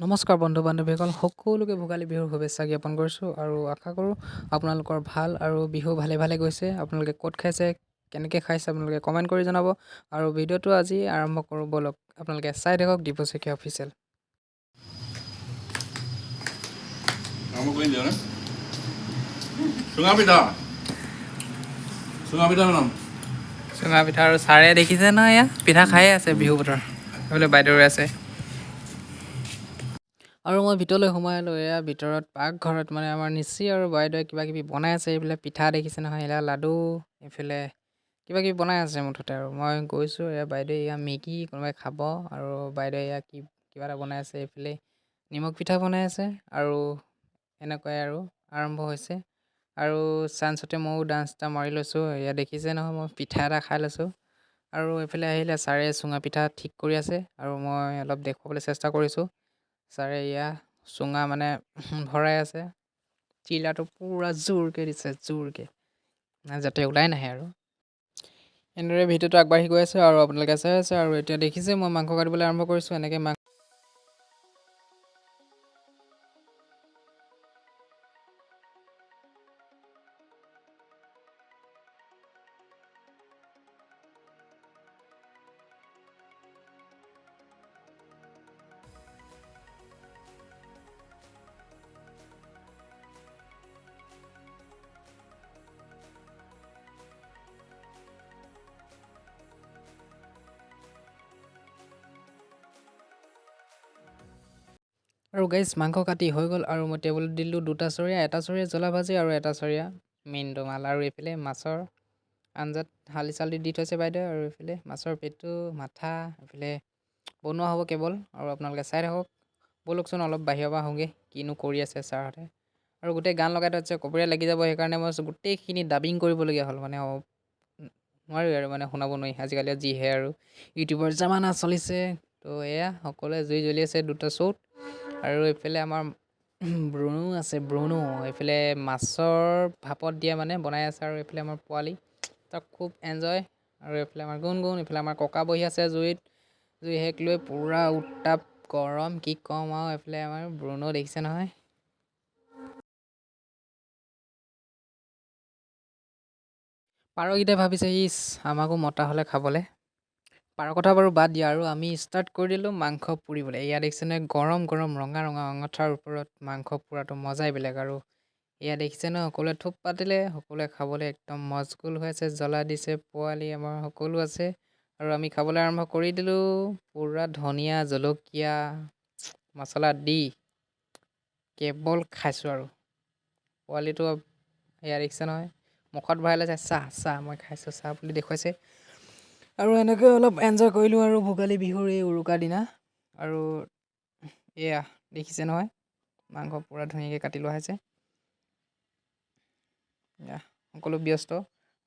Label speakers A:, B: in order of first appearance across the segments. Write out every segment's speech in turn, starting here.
A: নমস্কাৰ বন্ধু বান্ধৱীসকল সকলোকে ভোগালী বিহুৰ শুভেচ্ছা জ্ঞাপন কৰিছোঁ আৰু আশা কৰোঁ আপোনালোকৰ ভাল আৰু বিহু ভালে ভালে গৈছে। আপোনালোকে ক'ত খাইছে কেনেকৈ খাইছে আপোনালোকে কমেণ্ট কৰি জনাব আৰু ভিডিঅ'টো আজি আৰম্ভ কৰোঁ ব'লক। আপোনালোকে চাই থাকক দীপু শইকীয়া অফিচিয়েল.
B: চুঙা পিঠা
A: আৰু ছাৰে দেখিছে নহয় এয়া? পিঠা খায়ে আছে বিহু বতৰ। সেইফালে বাইদেউ ৰৈ আছে। আৰু মই ভিতৰলৈ সোমাই এয়া ভিতৰত পাকঘৰত মানে আমাৰ নিচি আৰু বাইদেৱে কিবা কিবি বনাই আছে এইবিলাক পিঠা দেখিছে নহয় এয়া লাডু এইফালে কিবা কিবি বনাই আছে মুঠতে আৰু। মই গৈছোঁ এয়া বাইদেৱে এয়া মেগী কোনোবাই খাব আৰু বাইদেৱে এয়া কি কিবা এটা বনাই আছে এইফালে নিমখ পিঠা বনাই আছে আৰু এনেকুৱাই আৰু আৰম্ভ হৈছে। আৰু চাঞ্চতে ময়ো ডান্স এটা মাৰি লৈছোঁ এয়া দেখিছে নহয় মই পিঠা এটা খাই লৈছোঁ। আৰু এইফালে আহিলে ছাৰে চুঙা পিঠা ঠিক কৰি আছে আৰু মই অলপ দেখুৱাবলৈ চেষ্টা কৰিছোঁ। ছাৰে এয়া চুঙা মানে ভৰাই আছে। চিলাটো পূৰা জোৰকৈ দিছে, জোৰকৈ। যাতে ওলাই নাহে আৰু। এনেদৰে ভিডিঅ'টো আগবাঢ়ি গৈ আছে আৰু আপোনালোকে চাই আছে আৰু এতিয়া দেখিছে মই মাংস কাটিবলৈ আৰম্ভ কৰিছোঁ, এনেকৈ মাংস আৰু গাইজ মাংস কাটি হৈ গ'ল আৰু মই টেবুলত দিলোঁ দুটা চৰিয়া এটা চৰিয়া জ্বলা ভাজি আৰু এটা চৰিয়া মেইনটো মাল আৰু এইফালে মাছৰ আঞ্জাত হালি চালি দি থৈছে বাইদেৱে আৰু এইফালে মাছৰ পেটু মাথা এইফালে বনোৱা হ'ব কেৱল আৰু আপোনালোকে চাই থাকক। ব'লকচোন অলপ বাহিৰৰ পৰা আহোঁগৈ কিনো কৰি আছে ছাৰহঁতে। আৰু গোটেই গান লগাই থৈছে কপিৰাইট লাগি যাব সেইকাৰণে মই গোটেইখিনি ডাবিং কৰিবলগীয়া হ'ল মানে নোৱাৰি আৰু মানে শুনাব নোৱাৰি আজিকালি যিহে আৰু ইউটিউবৰ জামানা চলিছে। তো এয়া সকলোৱে জুই জ্বলি আছে দুটা চৌত। আৰু এইফালে আমাৰ ব্ৰুনো আছে ব্ৰুনো। এইফালে মাছৰ ভাপত দিয়া মানে বনাই আছে আৰু এইফালে আমাৰ পোৱালি। তাক খুব এনজয় আৰু এইফালে আমাৰ গুণগুণ এইফালে আমাৰ ককা বহি আছে জুইত। জুই সেক লৈ পূৰা উত্তাপ গৰম কি ক'ম আৰু এইফালে আমাৰ ব্ৰুনো দেখিছে নহয়। পাৰকেইটাই ভাবিছে ইচ আমাকো মতা হ'লে খাবলৈ। পাৰৰ কথা বাৰু বাদ দিয়া আৰু আমি ষ্টাৰ্ট কৰি দিলোঁ মাংস পুৰিবলৈ। এয়া দেখিছেনে গৰম গৰম ৰঙা ৰঙা অঙঠাৰ ওপৰত মাংস পুৰাটো মজাই বেলেগ আৰু। এয়া দেখিছে ন সকলোৱে থোপ পাতিলে সকলোৱে খাবলৈ একদম মজগুল হৈ আছে জ্বলা দিছে পোৱালি আমাৰ সকলো আছে। আৰু আমি খাবলৈ আৰম্ভ কৰি দিলোঁ পূৰা ধনিয়া জলকীয়া মছলা দি কেৱল খাইছোঁ আৰু। পোৱালিটো এয়া দেখিছে নহয় মুখত ভৰাই লৈছে চাহ চাহ মই খাইছোঁ চাহ বুলি দেখুৱাইছে। আৰু এনেকৈ অলপ এনজয় কৰিলোঁ আৰু ভোগালী বিহুৰ এই উৰুকাৰ দিনা। আৰু এয়া দেখিছে নহয় মাংস পূৰা ধুনীয়াকৈ কাটি লোৱা হৈছে। সকলো ব্যস্ত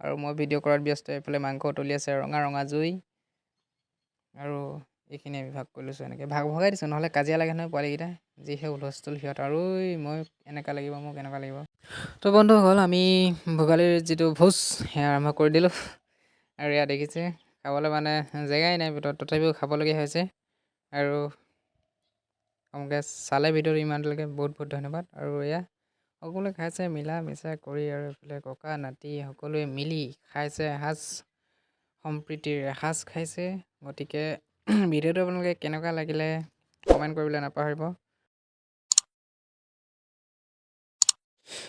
A: আৰু মই ভিডিঅ' কৰাত ব্যস্ত এইফালে মাংস উতলি আছে ৰঙা ৰঙা জুই আৰু এইখিনি ভাগ কৰি লৈছোঁ এনেকৈ। ভাগ ভগাই দিছোঁ নহ'লে কাজিয়া লাগে নহয় পোৱালিকেইটাই। যিহে হুলস্থুল সিহঁত আৰু মই এনেকুৱা লাগিব মোক এনেকুৱা লাগিব। তো বন্ধুসকল আমি ভোগালীৰ যিটো ভোজ সেয়া আৰম্ভ কৰি দিলোঁ। আৰু এয়া দেখিছে খাবলৈ মানে জেগাই নাই ভিতৰত তথাপিও খাবলগীয়া হৈছে। আৰু আপোনালোকে চালে ভিডিঅ'টো ইমানলৈকে বহুত বহুত ধন্যবাদ। আৰু এয়া সকলোৱে খাইছে মিলা মিছা কৰি আৰু এইফালে ককা নাতি সকলোৱে মিলি খাইছে এসাঁজ সম্প্ৰীতিৰ এসাঁজ খাইছে। গতিকে ভিডিঅ'টো আপোনালোকে কেনেকুৱা লাগিলে কমেণ্ট কৰিবলৈ নাপাহৰিব।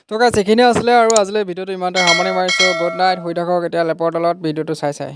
A: তো গাইছ এইখিনিয়ে আছিলে আৰু আজিলৈ ভিডিঅ'টো ইমানতে সামৰণি মাৰিছোঁ। গুড নাইট শুই থাকক এতিয়া লেপৰ তলত ভিডিঅ'টো চাই চাই।